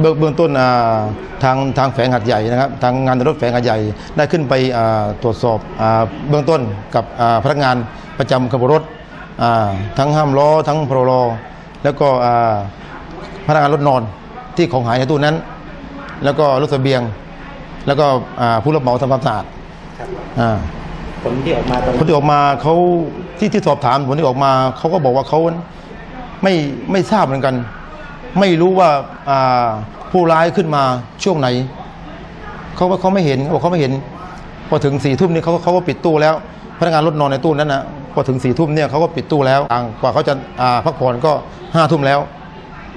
เบื้องต้นทางทางแฝงหัดใหญ่นะครับทางงานรถแฝงหัดใหญ่ได้ขึ้นไปตรวจสอบเบื้องต้นกับพนักงานประจำขบวนรถ ทั้งห้ามล้อทั้งพรลแล้วก็อ่าพนักงานรถนอนที่ของหายในตู้นั้น แล้วก็รถเสบียง แล้วก็อ่าผู้รับเหมาทำความสะอาดครับอ่าผลที่ออกมาตอนผลที่ออกมาเขาที่ที่สอบถามผลที่ออกมาเขาก็บอกว่าเขาไม่ไม่ทราบเหมือนกัน ไม่รู้ว่าอ่าผู้ร้ายขึ้นมาช่วงไหนเขาว่าเขาไม่เห็นเขาบอกเขาไม่เห็น พอถึงสี่ทุ่มนี่เขาก็เขาก็ปิดตู้แล้ว พนักงานรถนอนในตู้นั้นนะ พอถึงสี่ทุ่มเนี่ยเขาก็ปิดตู้แล้วต่างกว่าเขาจะอ่าพักผ่อนก็ห้าทุ่มแล้ว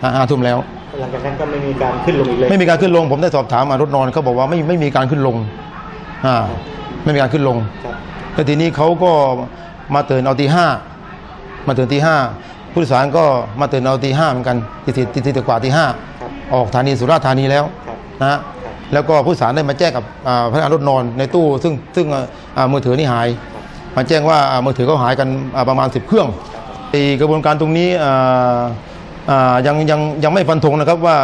อ่าห้าทุ่มแล้วหลังจากนั้นก็ไม่มีการขึ้นลงอีกเลยไม่มีการขึ้นลงผมได้สอบถามมารถนอนเขาบอกว่าไม่ไม่มีการขึ้นลงอ่าไม่มีการขึ้นลงครับแล้วทีนี้เขาก็มาตื่นเอาตีห้ามาตื่นตีห้าผู้โดยสารก็มาตื่นเอาตีห้าเหมือนกันตีสี่ตีสี่กว่าตีห้าครับออกสถานีสุราษฎร์ธานีแล้วครับนะฮะแล้วก็ผู้โดยสารได้มาแจ้งกับอ่าพนักงานรถนอนในตู้ ซึ่งซึ่งอ่ามือถือนี่หาย มาแจ้งว่ามือถือเขาหายกันประมาณ 10 เครื่องกระบวนการตรงนี้ยังยังยังไม่ฟันธงนะครับว่า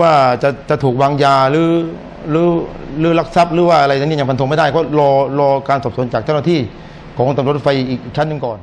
ว่าจะจะถูกวางยาหรือหรือหรือลักทรัพย์หรือว่าอะไรนี้ยังฟันธงไม่ได้ก็รอรอการสอบสวนจากเจ้าหน้าที่ของตำรวจรถไฟอีกชั้นหนึ่งก่อน